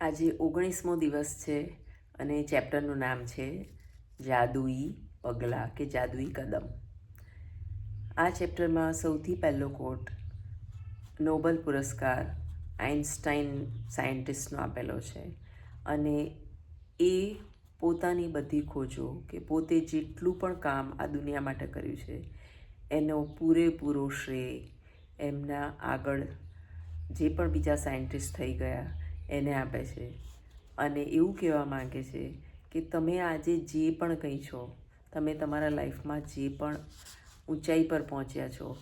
આજે ઓગણીસમો દિવસ છે અને ચેપ્ટરનું નામ છે જાદુઈ પગલાં કે જાદુઈ કદમ. આ ચેપ્ટરમાં સૌથી પહેલો કોટ નોબલ પુરસ્કાર આઇન્સ્ટાઈન સાયન્ટિસ્ટનો આપેલો છે અને એ પોતાની બધી ખોજો કે પોતે જેટલું પણ કામ આ દુનિયા માટે કર્યું છે, એનો પૂરેપૂરો શ્રેય એમના આગળ જે પણ બીજા સાયન્ટિસ્ટ થઈ ગયા એને આપે છે. અને એવું કહેવા માંગે છે કે તમે આજે જે પણ કંઈ છો, તમે તમારા લાઈફમાં જે પણ ઊંચાઈ પર પહોંચ્યા છો,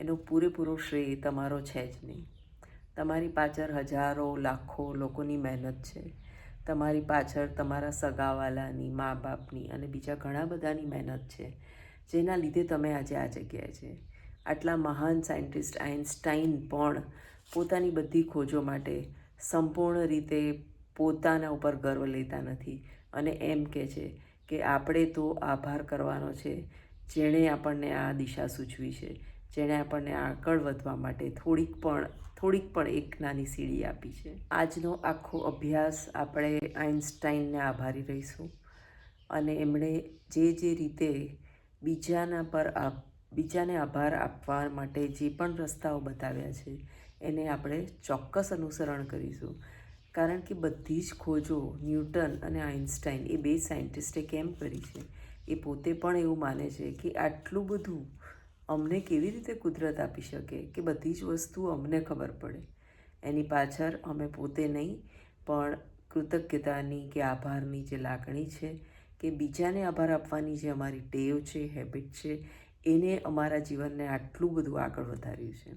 એનો પૂરેપૂરો શ્રેય તમારો છે જ નહીં. તમારી પાછળ હજારો, લાખો લોકોની મહેનત છે. તમારી પાછળ તમારા સગાવાલાની મા બાપની અને બીજા ઘણા બધાની મહેનત છે, જેના લીધે તમે આજે આ જગ્યાએ છે. આટલા મહાન સાયન્ટિસ્ટ આઇન્સ્ટાઈન પણ પોતાની બધી ખોજો માટે સંપૂર્ણ રીતે પોતાના ઉપર ગર્વ લેતા નથી. અને એમ કહે છે કે આપણે તો આભાર કરવાનો છે, જેણે આપણને આ દિશા સૂચવી છે, જેણે આપણને આગળ વધવા માટે થોડીક પણ થોડીક પણ એક નાની સીડી આપી છે. આજનો આખો અભ્યાસ આપણે આઇન્સ્ટાઈનને આભારી રહીશું. અને એમણે જે જે રીતે બીજાના પર આપ બીજાને આભાર આપવા માટે જે પણ રસ્તાઓ બતાવ્યા છે, એને આપણે ચોક્કસ અનુસરણ કરીશું. કારણ કે બધી જ ખોજો ન્યૂટન અને આઇન્સ્ટાઈન એ બે સાયન્ટિસ્ટે કેમ કરી છે? એ પોતે પણ એવું માને છે કે આટલું બધું અમને કેવી રીતે કુદરત આપી શકે? કે બધી જ વસ્તુ અમને ખબર પડે. એની પાછળ અમે પોતે નહીં, પણ કૃતજ્ઞતાની કે આભારની જે લાગણી છે, કે બીજાને આભાર આપવાની જે અમારી ટેવ છે હેબિટ છે એને અમારા જીવનને આટલું બધું આગળ વધાર્યું છે.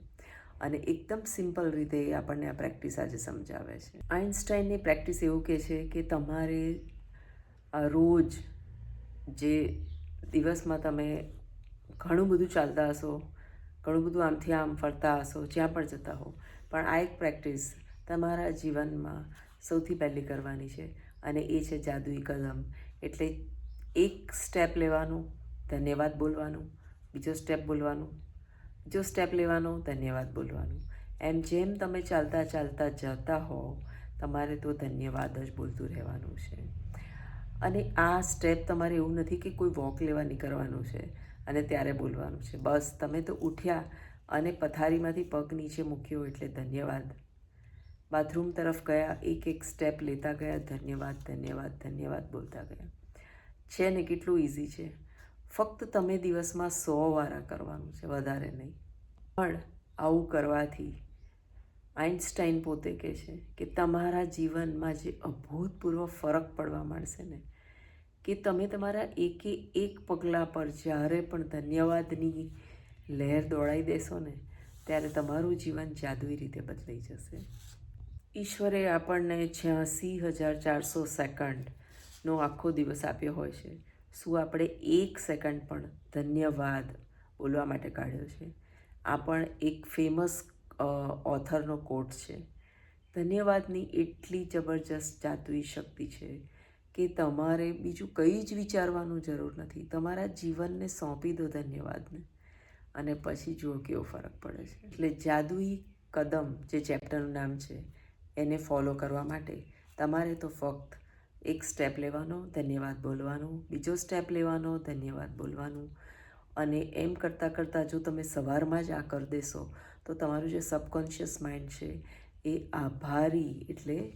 અને એકદમ સિમ્પલ રીતે આપણને આ પ્રેક્ટિસ આજે સમજાવે છે. આઇન્સ્ટાઈનની પ્રેક્ટિસ એવું કહે છે કે તમારે રોજ જે દિવસમાં તમે ઘણું બધું ચાલતા હશો, ઘણું બધું આમથી આમ ફરતા હશો, જ્યાં પણ જતા હો, પણ આ એક પ્રેક્ટિસ તમારા જીવનમાં સૌથી પહેલી કરવાની છે અને એ છે જાદુઈ કદમ એટલે એક સ્ટેપ લેવાનું, ધન્યવાદ બોલવાનું બીજો સ્ટેપ બોલવાનું. બીજો સ્ટેપ લેવાનો, ધન્યવાદ બોલવાનું. એમ જેમ તમે ચાલતા ચાલતા જતા હો તમારે તો ધન્યવાદ જ બોલતું રહેવાનું છે. અને આ સ્ટેપ તમારે એવું નથી કે કોઈ વોક લેવા નીકળવાનું છે અને ત્યારે બોલવાનું છે. બસ તમે તો ઉઠ્યા અને પથારીમાંથી પગ નીચે મૂક્યો એટલે ધન્યવાદ. બાથરૂમ તરફ ગયા, એક એક સ્ટેપ લેતા ગયા, ધન્યવાદ ધન્યવાદ ધન્યવાદ બોલતા ગયા. છે ને, કેટલું ઇઝી છે. ફક્ત તમે દિવસમાં સો વારા કરવાનું છે, વધારે નહીં. પણ આવું કરવાથી આઇન્સ્ટાઈન પોતે કહે છે કે તમારા જીવનમાં જે અભૂતપૂર્વ ફરક પડવા માંડશે ને, કે તમે તમારા એકે એક પગલાં પર જ્યારે પણ ધન્યવાદની લહેર દોડાઈ દેશો ને, ત્યારે તમારું જીવન જાદુઈ રીતે બદલાઈ જશે. ઈશ્વરે આપણને છ્યાસી હજાર ચારસો સેકન્ડનો આખો દિવસ આપ્યો હોય છે. શું આપણે એક સેકન્ડ પણ ધન્યવાદ બોલવા માટે કાઢ્યો છે? આ પણ એક ફેમસ ઓથરનો કોટ છે. ધન્યવાદની એટલી જબરજસ્ત જાદુઈ શક્તિ છે કે તમારે બીજું કંઈ જ વિચારવાનું જરૂર નથી. તમારા જીવનને સોંપી દો ધન્યવાદને. અને પછી જુઓ કેવો ફરક પડે છે. એટલે જાદુઈ કદમ, જે ચેપ્ટરનું નામ છે, એને ફોલો કરવા માટે તમારે તો ફક્ત એક સ્ટેપ લેવાનો, ધન્યવાદ બોલવાનો, બીજો સ્ટેપ લેવાનો, ધન્યવાદ બોલવાનું. અને એમ કરતાં કરતાં જો તમે સવારમાં જ આ કરી દેશો, તો તમારું જે સબકોન્શિયસ માઇન્ડ છે એ આભારી એટલે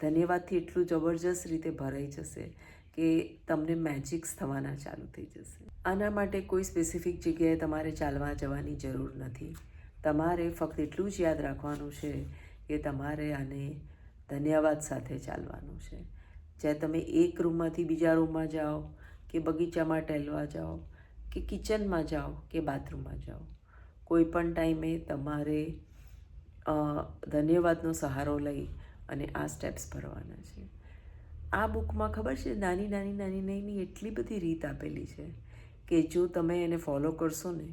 ધન્યવાદથી એટલું જબરજસ્ત રીતે ભરાઈ જશે કે તમને મેજિક્સ થવાના ચાલુ થઈ જશે. આના માટે કોઈ સ્પેસિફિક જગ્યાએ તમારે ચાલવા જવાની જરૂર નથી. તમારે ફક્ત એટલું જ યાદ રાખવાનું છે કે તમારે આને ધન્યવાદ સાથે ચાલવાનું છે. જ્યાં તમે એક રૂમમાંથી બીજા રૂમમાં જાઓ, કે બગીચામાં ટહેલવા જાઓ, કે કિચનમાં જાઓ, કે બાથરૂમમાં જાઓ. કોઈ પણ ટાઈમે તમારે ધન્યવાદનો સહારો લઈ અને આ સ્ટેપ્સ ભરવાના છે. આ બુકમાં ખબર છે, નાની નાની નાની નાની એટલી બધી રીત આપેલી છે કે જો તમે એને ફોલો કરશો ને,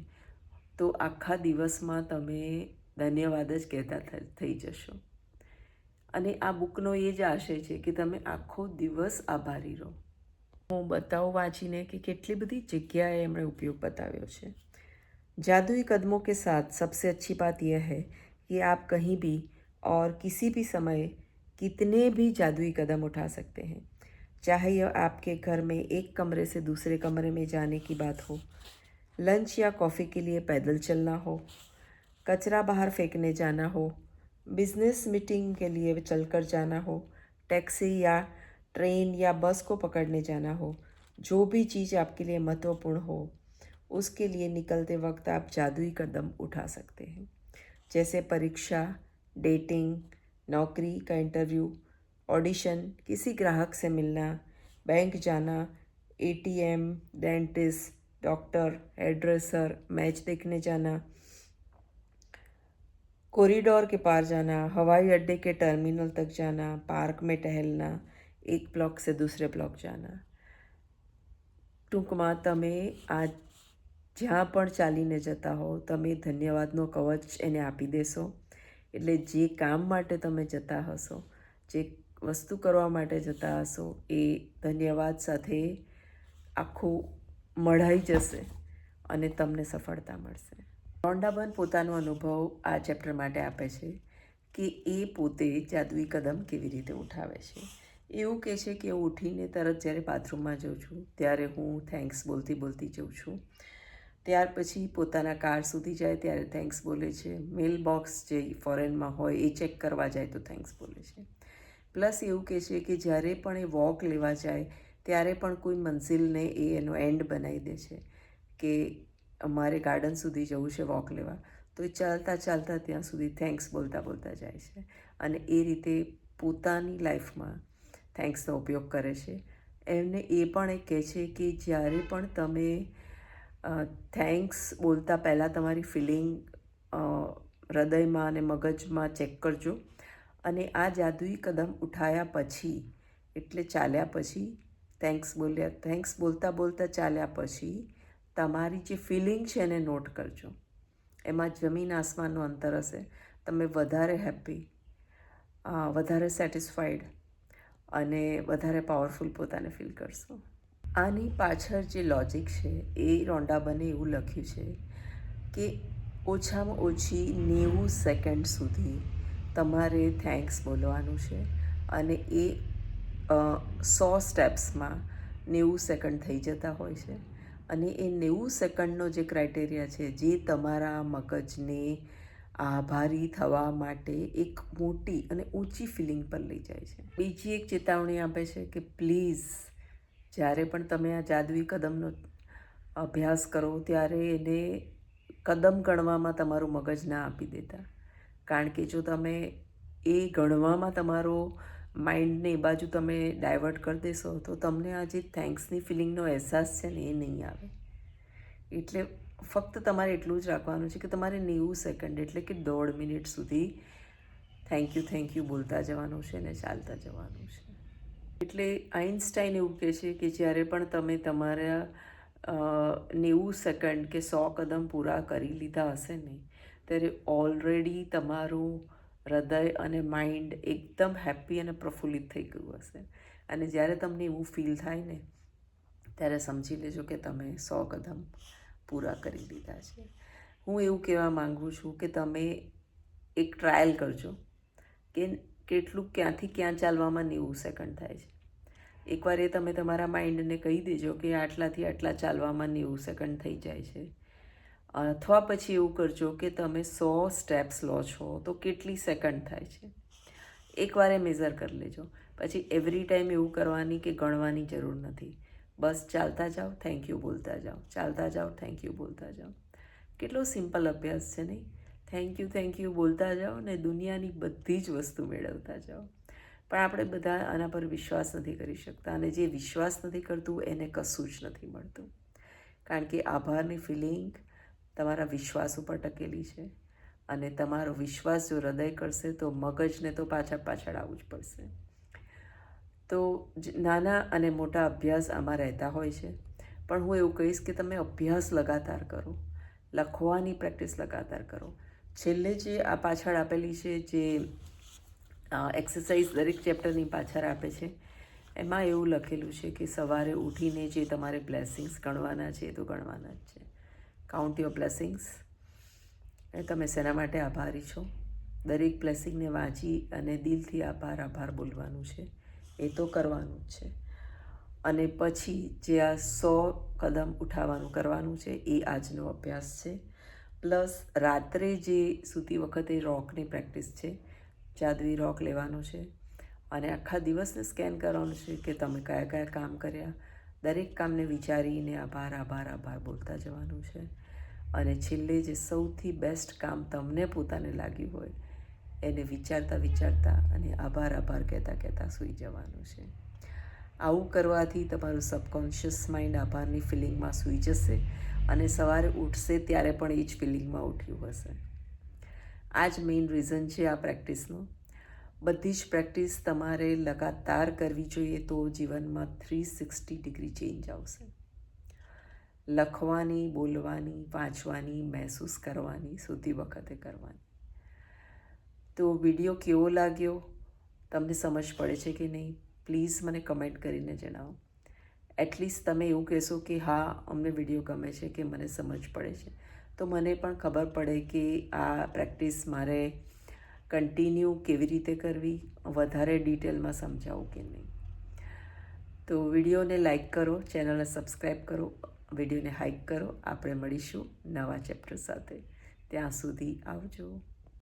તો આખા દિવસમાં તમે ધન્યવાદ જ કહેતા થઈ જશો. અને આ બુકનો એ જ આશય છે કે તમે આખો દિવસ આભારી રહો હું બતાવું વાંચીને કે કેટલી બધી જગ્યાએ એમણે ઉપયોગ બતાવ્યો છે जादुई कदमों के साथ सबसे अच्छी बात यह है कि आप कहीं भी और किसी भी समय कितने भी जादुई कदम उठा सकते हैं चाहे यह आपके घर में एक कमरे से दूसरे कमरे में जाने की बात हो लंच या कॉफ़ी के लिए पैदल चलना हो कचरा बाहर फेंकने जाना हो बिज़नेस मीटिंग के लिए चलकर जाना हो, टैक्सी या ट्रेन या बस को पकड़ने जाना हो, जो भी चीज़ आपके लिए महत्वपूर्ण हो, उसके लिए निकलते वक्त आप जादुई कदम उठा सकते हैं। जैसे परीक्षा, डेटिंग, नौकरी का इंटरव्यू, ऑडिशन, किसी ग्राहक से मिलना, बैंक जाना ATM dentist, doctor hair match देखने जाना कॉरिडोर के पार जाना हवाई अड्डे के टर्मिनल तक जाना पार्क में टहलना એક બ્લોક સે દૂસરે બ્લોક જાના ટૂંકમાં તમે આ જ્યાં પણ ચાલીને જતા હો તમે ધન્યવાદનો કવચ એને આપી દેશો એટલે જે કામ માટે તમે જતા હશો જે વસ્તુ કરવા માટે જતા હશો એ ધન્યવાદ સાથે આખું મળાઈ જશે અને તમને સફળતા મળશે રોન્ડાબન પોતાનો અનુભવ આ ચેપ્ટર માટે આપે છે કે એ પોતે જાદુઈ કદમ કેવી રીતે ઉઠાવે છે. એવું કહે છે કે હું ઉઠીને તરત જ્યારે બાથરૂમમાં જાઉં છું, ત્યારે હું થેન્ક્સ બોલતી બોલતી જઉં છું. ત્યાર પછી પોતાના કાર સુધી જાય ત્યારે થેન્ક્સ બોલે છે. મેલ બોક્સ જે ફોરેનમાં હોય એ ચેક કરવા જાય તો થેન્ક્સ બોલે છે. પ્લસ એવું કહે છે કે જ્યારે પણ એ વોક લેવા જાય, ત્યારે પણ કોઈ મંઝિલને એ એનો એન્ડ બનાવી દે છે કે અમારે ગાર્ડન સુધી જવું છે વોક લેવા, તો એ ચાલતા ચાલતા ત્યાં સુધી થેન્ક્સ બોલતા બોલતા જાય છે. અને એ રીતે પોતાની લાઈફમાં થેન્ક્સનો ઉપયોગ કરે છે. એમને એ પણ એક કહે છે કે જ્યારે પણ તમે થેન્ક્સ બોલતા પહેલાં તમારી ફિલિંગ હૃદયમાં અને મગજમાં ચેક કરજો. અને આ જાદુઈ કદમ ઉઠાયા પછી, એટલે ચાલ્યા પછી, થેન્ક્સ બોલ્યા, થેન્ક્સ બોલતા બોલતા ચાલ્યા પછી તમારી જે ફિલિંગ છે એને નોટ કરજો. એમાં જમીન આસમાનનું અંતર હશે. તમે વધારે હેપી વધારે સેટિસ્ફાઈડ અને વધારે પાવરફુલ પોતાને ફીલ કરશો. આની પાછળ જે લોજિક છે એ રોન્ડાબને એવું લખ્યું છે કે ઓછામાં ઓછી નેવું સેકન્ડ સુધી તમારે થેન્ક્સ બોલવાનું છે અને એ સો સ્ટેપ્સમાં નેવું સેકન્ડ થઈ જતા હોય છે. અને એ નેવું સેકન્ડનો જે ક્રાઇટેરિયા છે, જે તમારા મગજને આભારી થવા માટે એક મોટી અને ઊંચી ફિલિંગ પર લઈ જાય છે. બીજી એક ચેતવણી આપે છે કે પ્લીઝ, જ્યારે પણ તમે આ જાદવી કદમનો અભ્યાસ કરો ત્યારે એને કદમ ગણવામાં તમારું મગજ ના આપી દેતા. કારણ કે જો તમે એ ગણવામાં તમારો માઇન્ડને એ બાજુ તમે ડાયવર્ટ કરી દેશો, તો તમને આ જે થેન્ક્સની ફિલિંગનો અહેસાસ છે ને એ નહીં આવે. એટલે ફક્ત તમારે એટલું જ રાખવાનું છે કે તમારે નેવું સેકન્ડ, એટલે કે દોઢ મિનિટ સુધી થેન્ક યુ થેન્ક યુ બોલતા જવાનું છે ને ચાલતા જવાનું છે. એટલે આઇન્સ્ટાઈન એવું કહે છે કે જ્યારે પણ તમે તમારા નેવું સેકન્ડ કે સો કદમ પૂરા કરી લીધા હશે ને, ત્યારે ઓલરેડી તમારું હૃદય અને માઇન્ડ એકદમ હેપી અને પ્રફુલ્લિત થઈ ગયું હશે. અને જ્યારે તમને એવું ફીલ થાય ને, ત્યારે સમજી લેજો કે તમે સો કદમ પૂરા કરી દીધા છે. હું એવું કહેવા માગું છું કે તમે એક ટ્રાયલ કરજો કે કેટલું ક્યાંથી ક્યાં ચાલવામાં નેવું સેકન્ડ થાય છે. એકવાર એ તમે તમારા માઇન્ડને કહી દેજો કે આટલાથી આટલા ચાલવામાં નેવું સેકન્ડ થઈ જાય છે. અથવા પછી એવું કરજો કે તમે સો સ્ટેપ્સ લો છો, તો કેટલી સેકન્ડ થાય છે. એકવાર એ મેઝર કરી લેજો. પછી એવરી ટાઈમ એવું કરવાની કે ગણવાની જરૂર નથી. બસ ચાલતા જાઓ થેન્ક યુ બોલતા જાઓ. ચાલતા જાઓ થેન્ક યુ બોલતા જાઓ. કેટલો સિમ્પલ અભ્યાસ છે નહીં? થેન્ક યુ થેન્ક યુ બોલતા જાઓ અને દુનિયાની બધી જ વસ્તુ મેળવતા જાઓ. પણ આપણે બધા આના પર વિશ્વાસ નથી કરી શકતા અને જે વિશ્વાસ નથી કરતું એને કશું જ નથી મળતું. કારણ કે આભારની ફિલિંગ તમારા વિશ્વાસ ઉપર ટકેલી છે અને તમારો વિશ્વાસ જો હૃદય કરશે તો મગજને તો પાછળ પાછળ આવવું જ પડશે. તો નાના અને મોટા અભ્યાસ આમાં રહેતા હોય છે. પણ હું એવું કહીશ કે તમે અભ્યાસ લગાતાર કરો. લખવાની પ્રેક્ટિસ લગાતાર કરો. છેલ્લે જે આ પાછળ આપેલી છે જે એક્સરસાઇઝ દરેક ચેપ્ટરની પાછળ આપે છે, એમાં એવું લખેલું છે કે સવારે ઉઠીને જે તમારે બ્લેસિંગ્સ ગણવાના છે એ તો ગણવાના જ છે. કાઉન્ટ યોર બ્લેસિંગ્સ એ તમે શેના માટે આભારી છો? દરેક બ્લેસિંગને વાંચી અને દિલથી આભાર આભાર બોલવાનું છે. એ તો કરવાનું જ છે. અને પછી જે આ સો કદમ ઉઠાવવાનું કરવાનું છે, એ આજનો અભ્યાસ છે. પ્લસ રાત્રે જે સૂતી વખતે રોકની પ્રેક્ટિસ છે જાદવી રોક લેવાનો છે. અને આખા દિવસને સ્કેન કરવાનું છે કે તમે કયા કયા કામ કર્યા દરેક કામને વિચારીને આભાર આભાર આભાર બોલતા જવાનું છે. અને છેલ્લે જે સૌથી બેસ્ટ કામ તમને પોતાને લાગ્યું હોય, એને વિચારતા વિચારતા અને આભાર આભાર કહેતા કહેતા સૂઈ જવાનું છે. આવું કરવાથી તમારું સબકોન્શિયસ માઇન્ડ આભારની ફિલિંગમાં સૂઈ જશે અને સવારે ઉઠશે ત્યારે પણ એ જ ફિલિંગમાં ઉઠ્યું હશે. આ જ મેઇન રીઝન છે આ પ્રેક્ટિસનું બધી જ પ્રેક્ટિસ તમારે લગાતાર કરવી જોઈએ તો જીવનમાં થ્રી સિક્સટી ડિગ્રી ચેન્જ આવશે. લખવાની, બોલવાની, વાંચવાની, મહેસૂસ કરવાની સુધી વખતે કરવાની. તો વીડિયો કેવો લાગ્યો? તમને સમજ પડે છે કે નહીં? પ્લીઝ મને કમેન્ટ કરીને જણાવો. એટલીસ્ટ તમે એવું કહેશો કે હા, અમને વીડિયો ગમે છે કે મને સમજ પડે છે. તો મને પણ ખબર પડે કે આ પ્રેક્ટિસ મારે કન્ટિન્યુ કેવી રીતે કરવી, વધારે ડિટેલમાં સમજાવું કે નહીં. તો વિડીયોને લાઇક કરો, ચેનલને સબસ્ક્રાઈબ કરો, વિડીયોને હાઇક કરો. આપણે મળીશું નવા ચેપ્ટર સાથે. ત્યાં સુધી આવજો.